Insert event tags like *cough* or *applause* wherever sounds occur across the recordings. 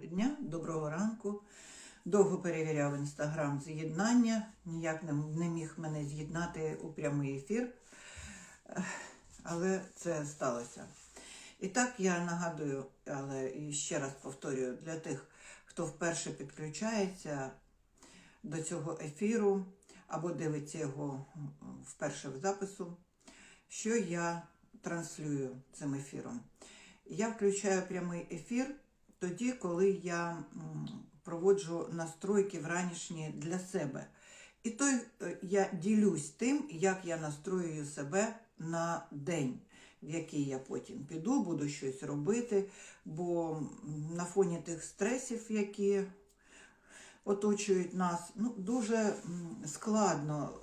дня, доброго ранку. Довго перевіряв інстаграм з'єднання, ніяк не, міг мене з'єднати у прямий ефір, але це сталося. І так я нагадую, але ще раз повторюю для тих, хто вперше підключається до цього ефіру або дивиться його вперше в запису, що я транслюю цим ефіром. Я включаю прямий ефір тоді, коли я проводжу настройки вранішні для себе. І то е, я ділюсь тим, як я настроюю себе на день, в який я потім піду, буду щось робити, бо на фоні тих стресів, які оточують нас, ну, дуже складно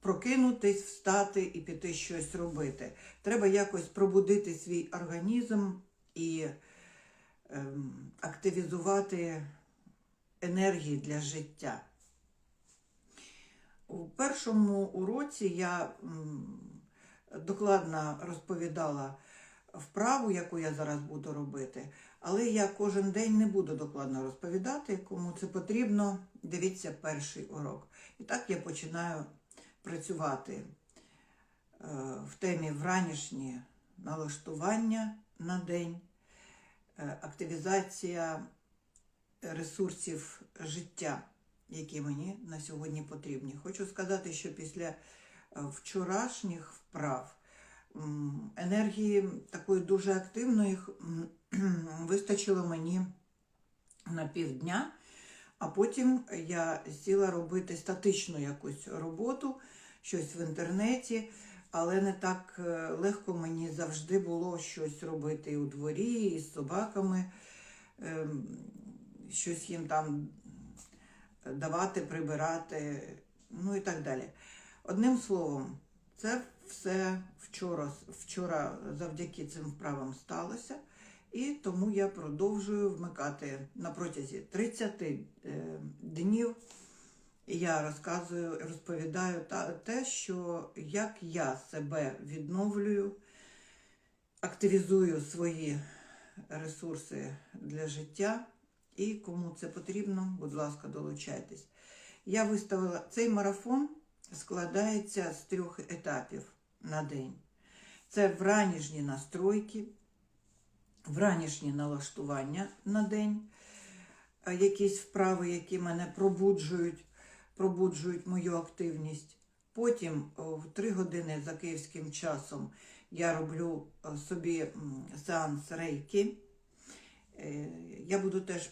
прокинутись, встати і піти щось робити. Треба якось пробудити свій організм і активізувати енергії для життя. У першому уроці я докладно розповідала вправу, яку я зараз буду робити, але я кожен день не буду докладно розповідати, кому це потрібно. Дивіться перший урок. І так я починаю працювати е, в темі вранішні налаштування на день, активізація ресурсів життя, які мені на сьогодні потрібні. Хочу сказати, що після е, вчорашніх вправ енергії такої дуже активної *clears throat* вистачило мені на півдня. А потім я сіла робити статичну якусь роботу, щось в інтернеті, але не так е, легко мені завжди було щось робити у дворі, і з собаками, ем, щось їм там давати, прибирати, ну і так далі. Одним словом, це все вчора, вчора завдяки цим вправам сталося. І тому я продовжую вмикати на протязі 30 е, днів. Я розказую, розповідаю те, що як я себе відновлюю, активізую свої ресурси для життя. І кому це потрібно, будь ласка, долучайтесь. Я виставила цей марафон складається з трьох етапів на день. Це вранішні настройки вранішні налаштування на день, якісь вправи, які мене пробуджують, пробуджують мою активність. Потім в 3 години за київським часом я роблю е, собі сеанс рейки. Е, Я буду теж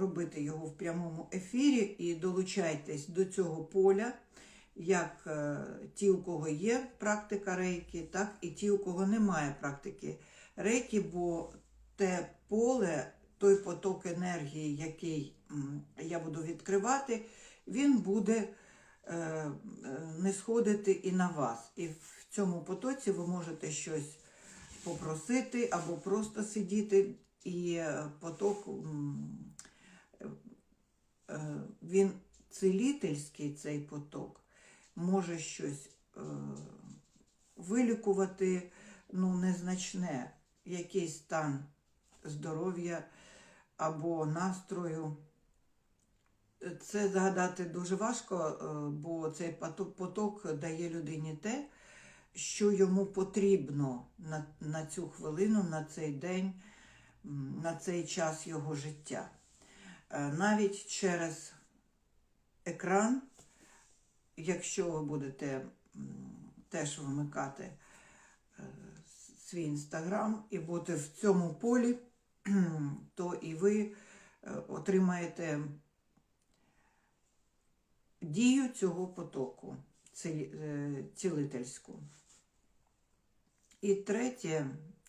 робити його в прямому ефірі і долучайтесь до цього поля, як е, ті, у кого є практика рейки, так і ті, у кого немає практики рейки, бо те поле, той поток енергії, який я буду відкривати, він буде е, е, не сходити і на вас. І в цьому потоці ви можете щось попросити або просто сидіти, і е, поток він цілительський цей поток, може щось вилікувати, ну, незначне, якийсь стан здоров'я або настрою. Це згадати дуже важко, е, бо цей поток, дає людині те, що йому потрібно на, на цю хвилину, на цей день, на цей час його життя. Е, Навіть через екран, якщо ви будете теж вимикати е, свій інстаграм і бути в цьому полі, *clears throat* то і ви отримаєте дію цього потоку е, цілительську. І третє,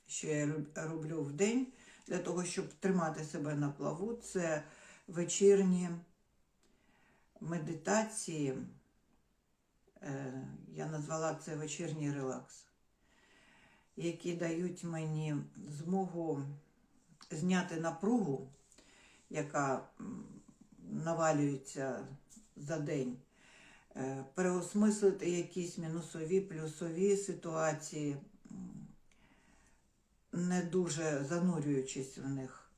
що я роблю в день для того, щоб тримати себе на плаву, це вечірні медитації. Е, Я назвала це вечірній релакс, які дають мені змогу зняти напругу, яка навалюється за день, е, переосмислити якісь мінусові, плюсові ситуації, не дуже занурюючись в них.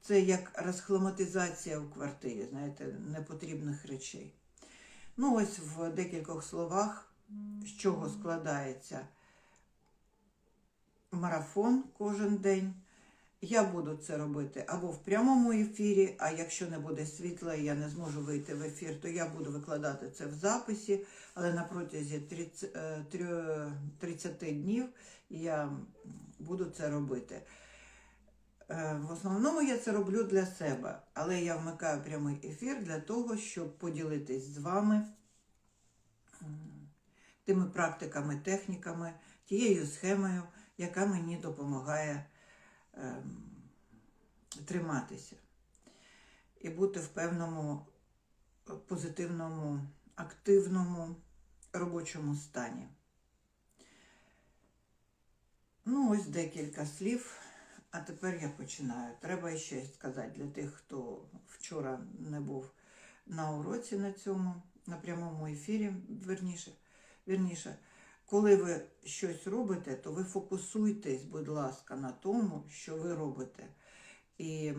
Це як розхламатизація в квартирі, знаєте, непотрібних речей. Ну, ось в декількох словах, з чого складається марафон кожен день. Я буду це робити або в прямому ефірі, а якщо не буде світла і я не зможу вийти в ефір, то я буду викладати це в записі, але на протязі 30, е, 30 днів я буду це робити. Е, В основному я це роблю для себе, але я вмикаю прямий ефір для того, щоб поділитись з вами тими практиками, техніками, тією схемою, яка мені допомагає триматися і бути в певному е, позитивному, активному робочому стані. Ну, ось декілька слів. А тепер я починаю. Треба ще сказати для тих, хто вчора не був на уроці на цьому, на прямому ефірі, верніше, верніше, коли ви щось робите, то ви фокусуйтесь, будь ласка, на тому, що ви робите. І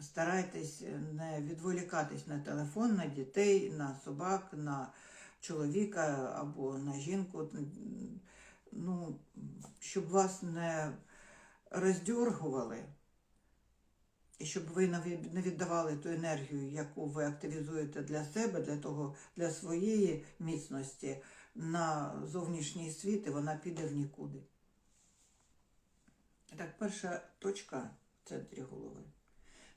старайтесь не відволікатись на телефон, на дітей, на собак, на чоловіка або на жінку. Ну, щоб вас не роздьоргували, і щоб ви не віддавали ту енергію, яку ви активізуєте для себе, для того, для своєї міцності на зовнішній світ, і вона піде в нікуди. Так, перша точка в центрі голови.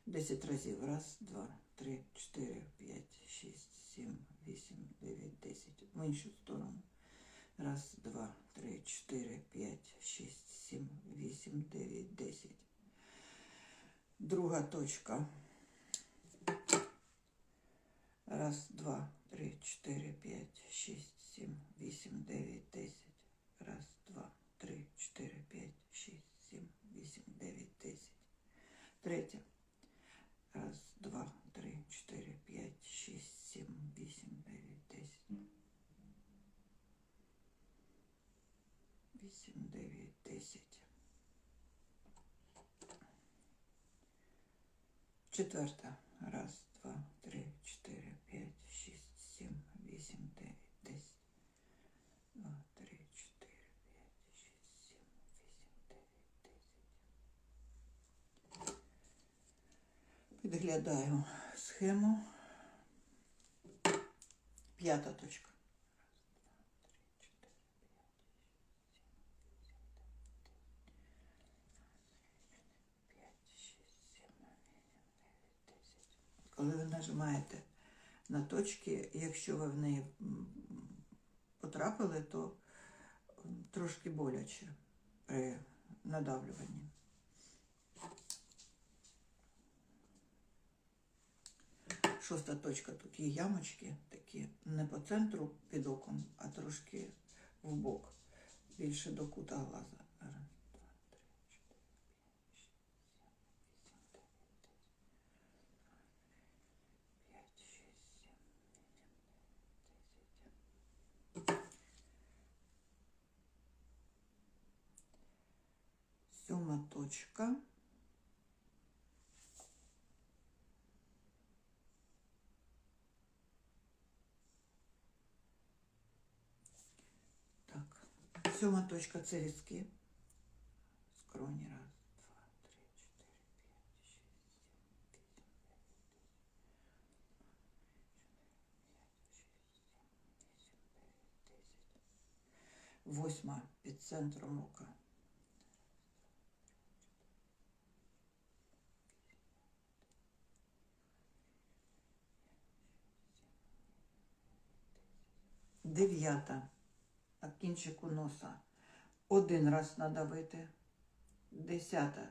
Десять разів. Раз, два, три, чотири, п'ять, шість, сім, вісім, дев'ять, десять. В іншу сторону. Раз, два, три, чотири, п'ять, шість, сім, вісім, дев'ять, десять. Друга точка. Раз, два, три, чотири, п'ять, шість, сім, вісім, дев'ять, десять. Раз, два, три, чотири, п'ять, шість, сім, вісім, дев'ять, десять. Третя. Раз, два, три, чотири, п'ять, шість, сім, вісім, дев'ять, десять. Вісім, дев'ять, десять. Четверта. Раз, два, три, чотири, п'ять, шість, сім, вісім, дев'ять, десять. Два, три, чотири, п'ять, шість, сім, вісім, дев'ять, десять. Підглядаю схему. П'ята точка. Коли ви нажимаєте на точки, якщо ви в неї потрапили, то трошки боляче при надавлюванні. Шоста точка, тут є ямочки такі не по центру під оком, а трошки в бок, більше до кута глаза. Раз, два, три, чотири, п'ять, шість, сім, вісім, дев'ять, десять. П'ять, шість, сім, вісім, дев'ять, десять. Сьома точка. Так, сьома точка це візки. Скроні. Раз, два, три, чотири, п'ять, шість, сім, вісім. Восьма під центром ока. Дев'ята кінчику носа. Один раз надавити. Десята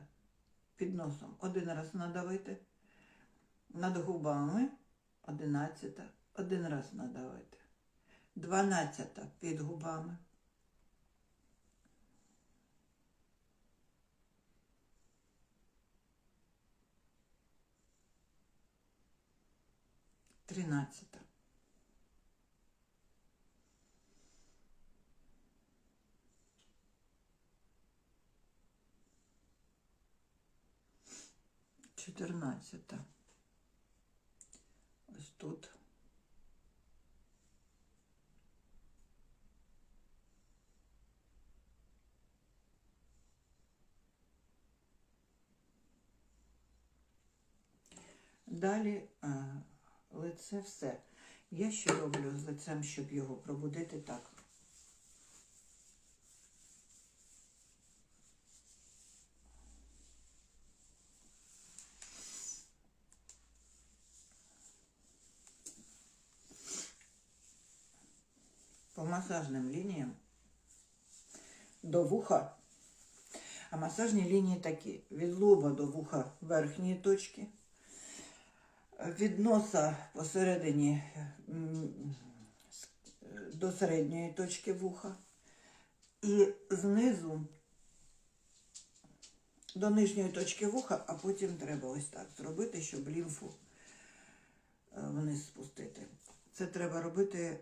під носом. Один раз надавити. Над губами. Одинадцята. Один раз надавити. Дванадцята під губами. Тринадцята. 14. Ось тут. Далі лице все. Я що роблю з лицем, щоб його пробудити так. По масажним лініям до вуха. А масажні лінії такі: від лоба до вуха верхньої точки, від носа посередині до середньої точки вуха, і знизу до нижньої точки вуха, а потім треба ось так зробити, щоб лімфу е, вниз спустити. Це треба робити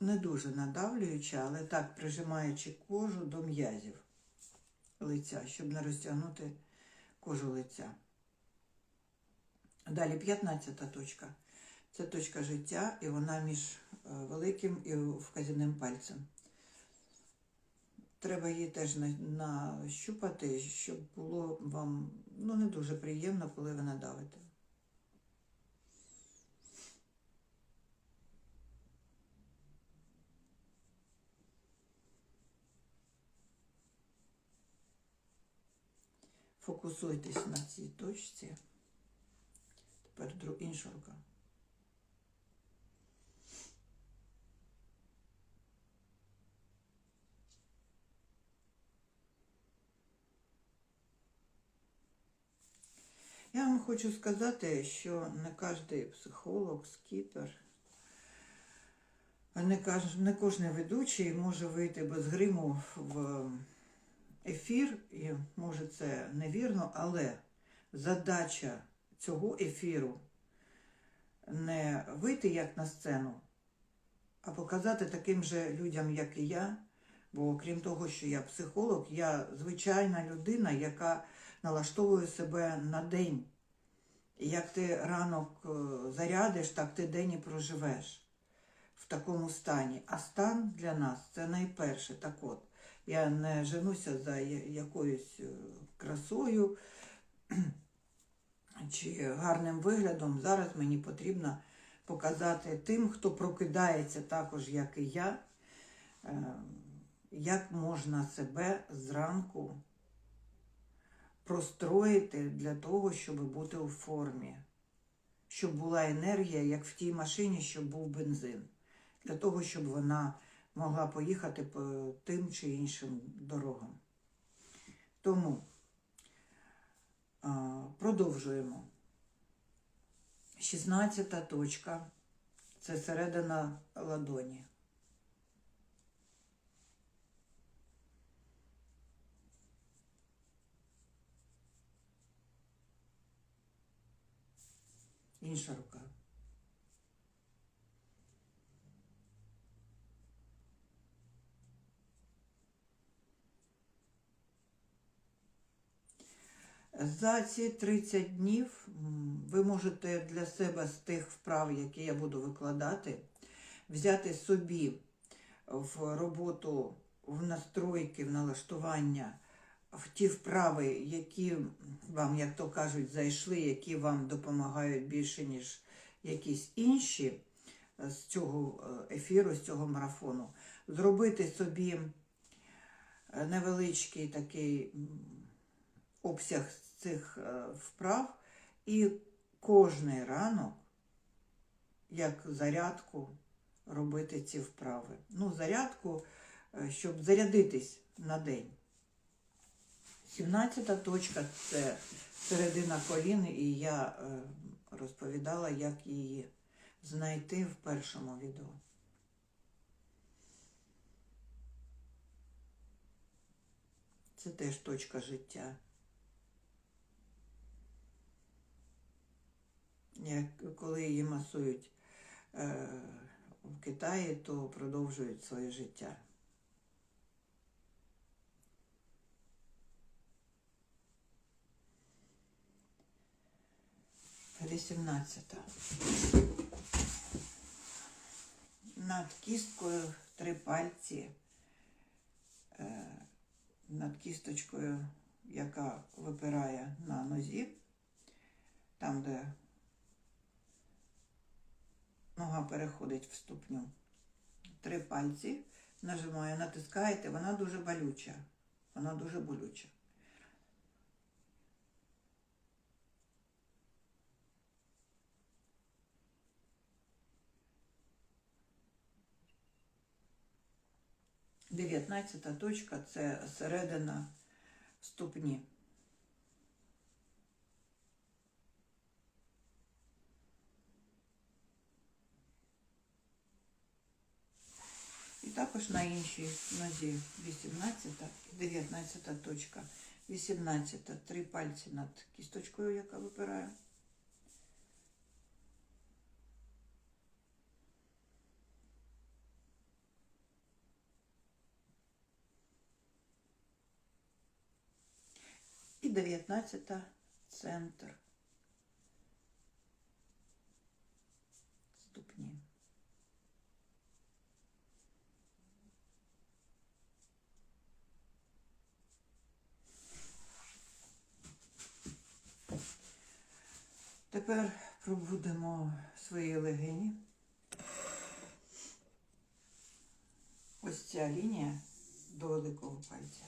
не дуже надавлюючи, але так прижимаючи кожу до м'язів лиця, щоб не розтягнути кожу лиця. Далі 15 точка. Це точка життя, і вона між е, великим і вказівним пальцем. Треба її теж нащупати, щоб було вам ну, не дуже приємно, коли ви надавите. Фокусуйтесь на цій точці. Тепер інша рука. Я вам хочу сказати, що не кожен психолог, скіпер, не кожен ведучий може вийти без гриму в ефір, і може це невірно, але задача цього ефіру не вийти як на сцену, а показати таким же людям, як і я. Бо крім того, що я психолог, я звичайна людина, яка налаштовує себе на день. І як ти ранок е, зарядиш, так ти день і проживеш в такому стані. А стан для нас це найперше. Так от, я не женуся за якоюсь е, красою *clears throat* чи гарним виглядом. Зараз мені потрібно показати тим, хто прокидається також, як і я, е, як можна себе зранку простроїти для того, щоб бути у формі, щоб була енергія, як в тій машині, щоб був бензин, для того, щоб вона могла поїхати по тим чи іншим дорогам. Тому продовжуємо. 16 точка це середина ладоні. Інша рука. За ці 30 днів ви можете для себе з тих вправ, які я буду викладати, взяти собі в роботу, в настройки, в налаштування, в ті вправи, які вам, як то кажуть, зайшли, які вам допомагають більше, ніж якісь інші е, з цього е, ефіру, з цього марафону. Зробити собі е, невеличкий такий обсяг цих е, вправ і кожний ранок, як зарядку, робити ці вправи. Ну, зарядку, е, щоб зарядитись на день. 17 точка це середина колін, і я е, розповідала, як її знайти в першому відео. Це теж точка життя. Коли її масують е, в Китаї, то продовжують своє життя. 18. Над кісткою три пальці. Е, Над кісточкою, яка випирає на нозі, там, де нога переходить в ступню. Три пальці нажимаю, натискаєте, вона дуже болюча. Вона дуже болюча. Дев'ятнадцята точка це середина ступні. І також на іншій нозі 18 і 19 точка. 18 три пальці над кісточкою, яка випирає. І 19 центр ступні. Тепер пробудемо свої легені. Ось ця лінія до великого пальця.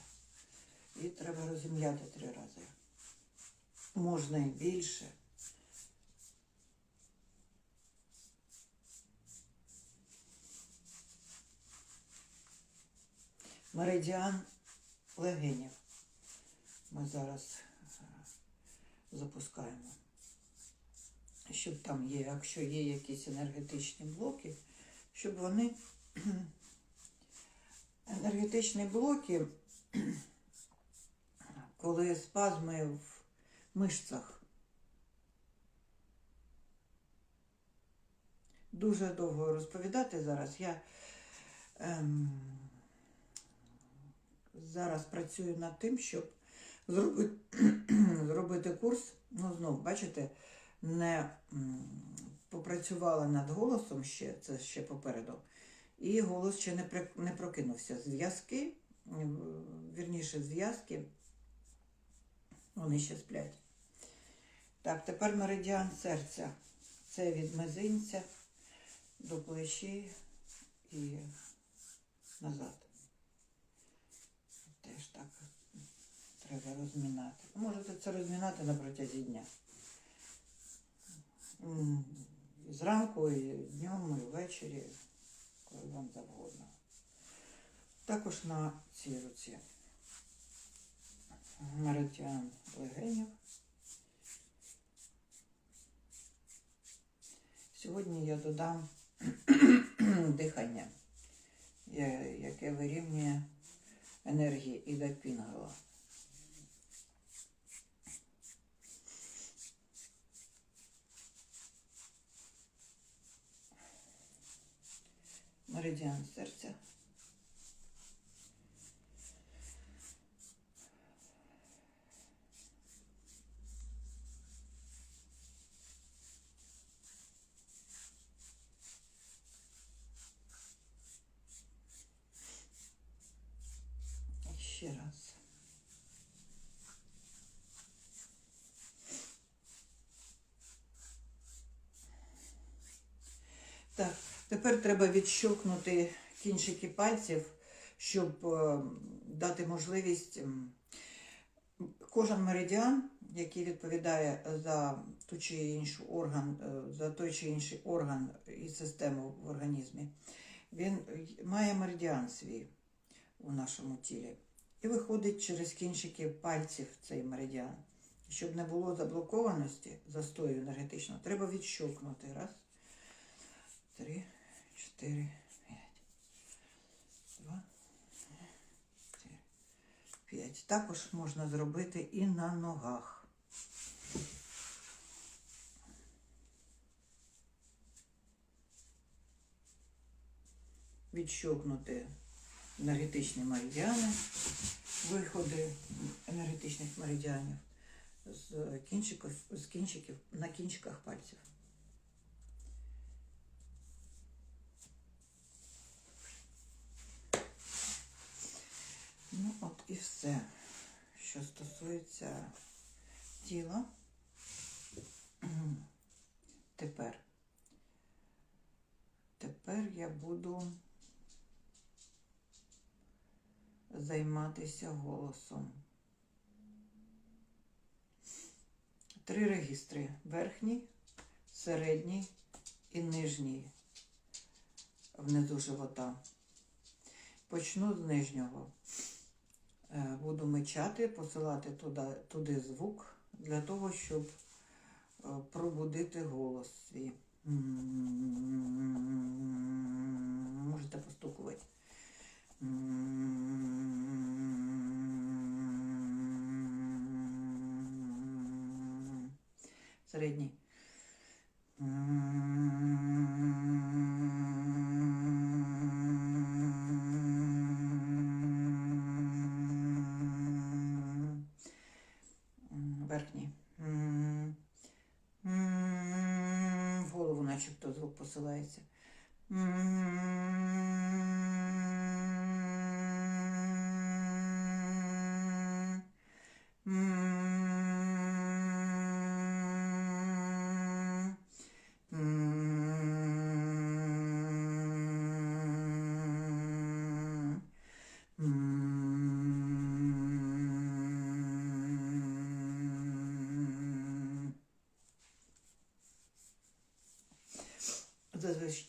Її треба розім'яти три рази. Можна і більше. Меридіан легенів. Ми зараз е, запускаємо. Щоб там є, якщо є якісь енергетичні блоки, щоб вони *clears throat* енергетичні блоки, *clears throat* коли спазми в мишцях. Дуже довго розповідати зараз. Я ем, зараз працюю над тим, щоб зробити, *clears throat* зробити курс. Ну, знов, бачите, не попрацювала над голосом ще, це ще попереду. І голос ще не, при- не прокинувся. Зв'язки, вірніше, зв'язки, вони ще сплять. Так, тепер меридіан серця. Це від мизинця до плечі і назад. Теж так треба розмінати. Можете це розмінати на протязі дня. Зранку, і днем, і ввечері, коли вам завгодно. Також на цій руці. Меридіан легенів. Сьогодні я додам *clears throat* дихання, яке вирівнює енергії Іда Пінгала. Меридіан серця. Ще раз. Тепер треба відщолкнути кінчики пальців, щоб е, дати можливість. Кожен меридіан, який відповідає за ту чи іншу орган, е, за той чи інший орган і систему в організмі, він має меридіан свій у нашому тілі. І виходить через кінчики пальців цей меридіан. Щоб не було заблокованості, застою енергетичного, треба відщолкнути. Раз, три, чотири, п'ять. Два, чотири, п'ять. Також можна зробити і на ногах. Відщолкнути енергетичні меридіани, виходи енергетичних меридіанів. з кінчиків, з кінчиків на кінчиках пальців. Ну, от і все, що стосується тіла. *clears throat* Тепер. Тепер я буду займатися голосом. Три регістри: верхній, середній і нижній внизу живота. Почну з нижнього. Е, Буду мечати, посилати туди, туди звук для того, щоб е, пробудити голос свій. Звук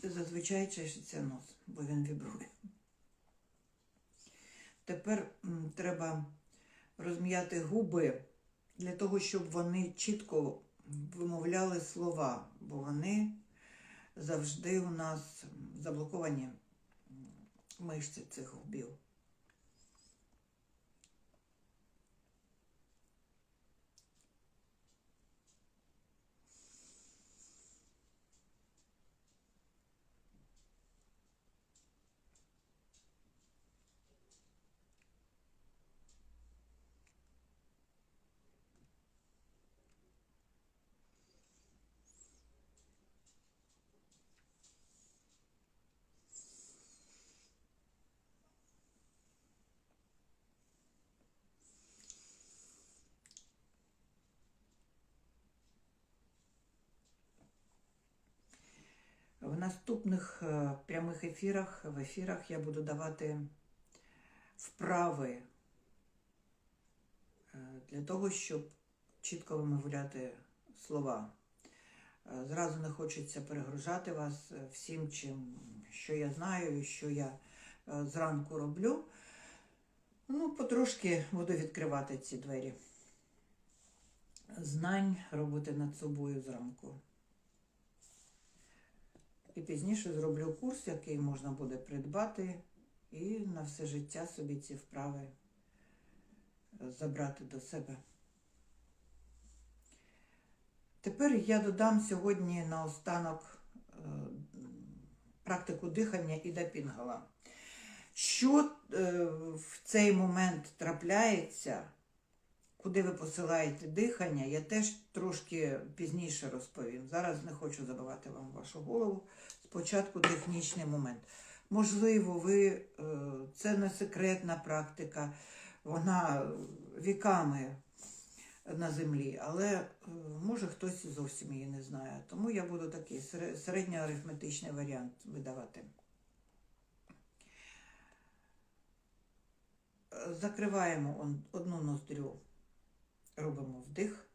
Зазвичай чешеться нос, бо він вібрує. Тепер треба розм'яти губи для того, щоб вони чітко вимовляли слова, бо вони завжди у нас заблоковані мишці цих губів. В наступних е, прямих ефірах, в ефірах я буду давати вправи е, для того, щоб чітко вимовляти слова. Е, Зразу не хочеться перегружати вас е, всім, чим, що я знаю і що я е, зранку роблю. Ну, потрошки буду відкривати ці двері. Знань роботи над собою зранку. І пізніше зроблю курс, який можна буде придбати, і на все життя собі ці вправи е, забрати до себе. Тепер я додам сьогодні наостанок е, практику дихання і дапінгала. Що е, в цей момент трапляється, куди ви посилаєте дихання, я теж трошки пізніше розповім. Зараз не хочу забивати вам вашу голову. Спочатку технічний момент. Можливо, ви е, це не секретна практика, вона віками на землі, але е, може хтось зовсім її не знає. Тому я буду такий середньоарифметичний варіант видавати. Закриваємо одну ноздрю, робимо вдих,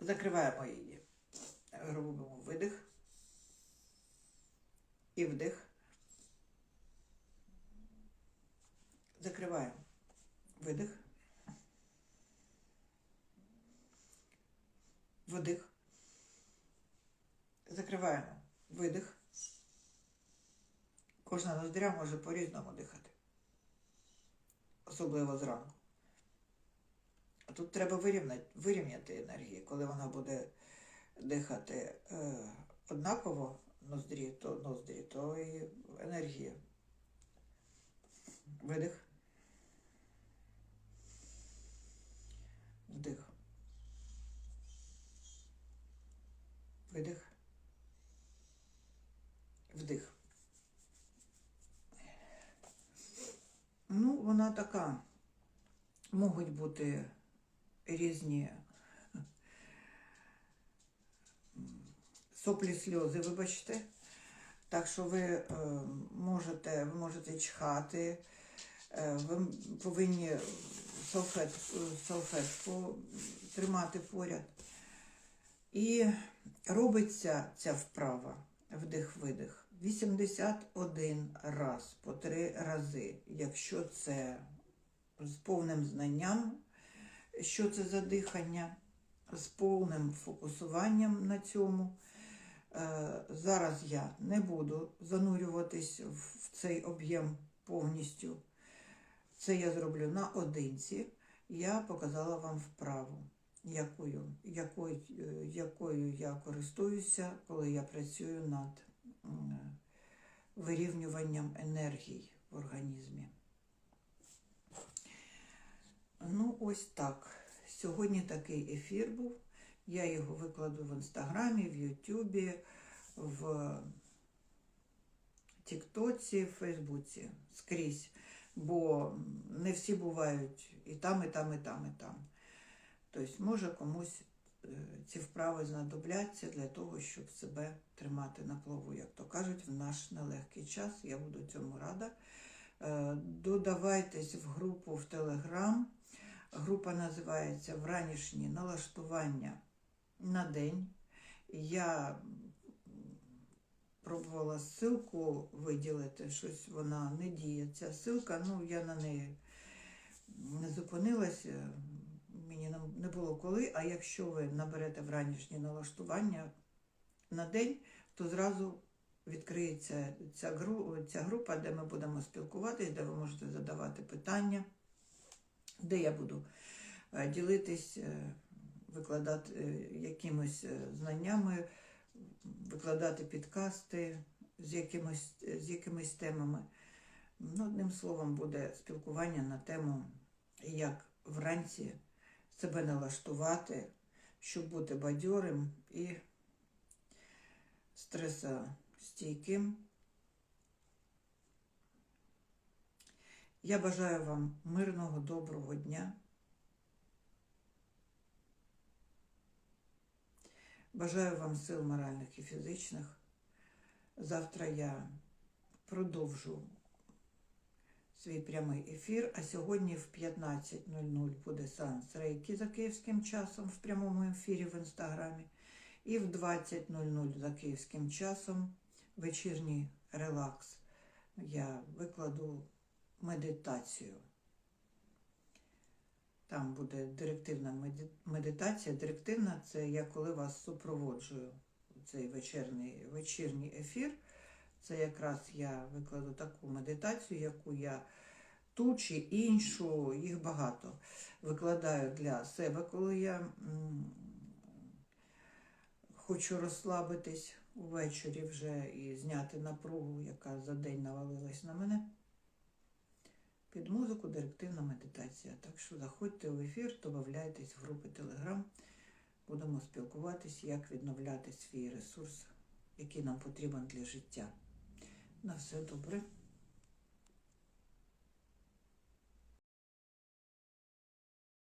закриваємо її, робимо видих і вдих. Закриваємо видих. Вдих. Закриваємо видих. Кожна ноздря може по-різному дихати. Особливо зранку. Тут треба вирівняти, вирівняти енергії. Коли вона буде дихати е, однаково ноздрі, то ноздрі, то і енергія. Видих. Вдих. Видих. Вдих. Ну, вона така. Можуть бути різні соплі сльози, вибачте. Так що ви е, можете, ви можете чхати, е, ви повинні салфет, салфетку тримати поряд. І робиться ця вправа вдих-видих 81 раз по три рази, якщо це з повним знанням, що це за дихання, з повним фокусуванням на цьому. Е, Зараз я не буду занурюватись в цей об'єм повністю. Це я зроблю наодинці. Я показала вам вправу, якою, якою, е, якою я користуюся, коли я працюю над вирівнюванням енергій в організмі. Ну, ось так. Сьогодні такий ефір був. Я його викладу в інстаграмі, в Ютубі, в Тіктоці, в Фейсбуці скрізь, бо не всі бувають і там, і там, і там, і там. Тобто, може комусь е, ці вправи знадобляться для того, щоб себе тримати на плаву, як то кажуть, в наш нелегкий час. Я буду цьому рада. Е, Додавайтесь в групу в Телеграм. Група називається Вранішні налаштування на день. Я пробувала ссылку виділити, щось вона не діє. Ця ссылка, ну я на неї не зупинилася, мені не було коли. А якщо ви наберете вранішні налаштування на день, то зразу відкриється ця, гру, ця група, де ми будемо спілкуватись, де ви можете задавати питання, де я буду е, ділитись, е, викладати е, якимось знаннями, викладати підкасти з якимось, з якимись темами. Ну, одним словом, буде спілкування на тему, як вранці себе налаштувати, щоб бути бадьорим і стресостійким. Я бажаю вам мирного, доброго дня. Бажаю вам сил моральних і фізичних. Завтра я продовжу свій прямий ефір, а сьогодні в 15.00 буде сеанс рейки за київським часом в прямому ефірі в інстаграмі. І в 20.00 за київським часом вечірній релакс. Я викладу медитацію. Там буде директивна медитація. Директивна це я коли вас супроводжую у цей вечірній, вечірній ефір. Це якраз я викладу таку медитацію, яку я ту чи іншу, їх багато викладаю для себе, коли я хочу розслабитись увечері вже і зняти напругу, яка за день навалилась на мене. Під музику директивна медитація. Так що заходьте в ефір, додавайтесь в групи Телеграм. Будемо спілкуватись, як відновляти свій ресурс, який нам потрібен для життя. На все добре.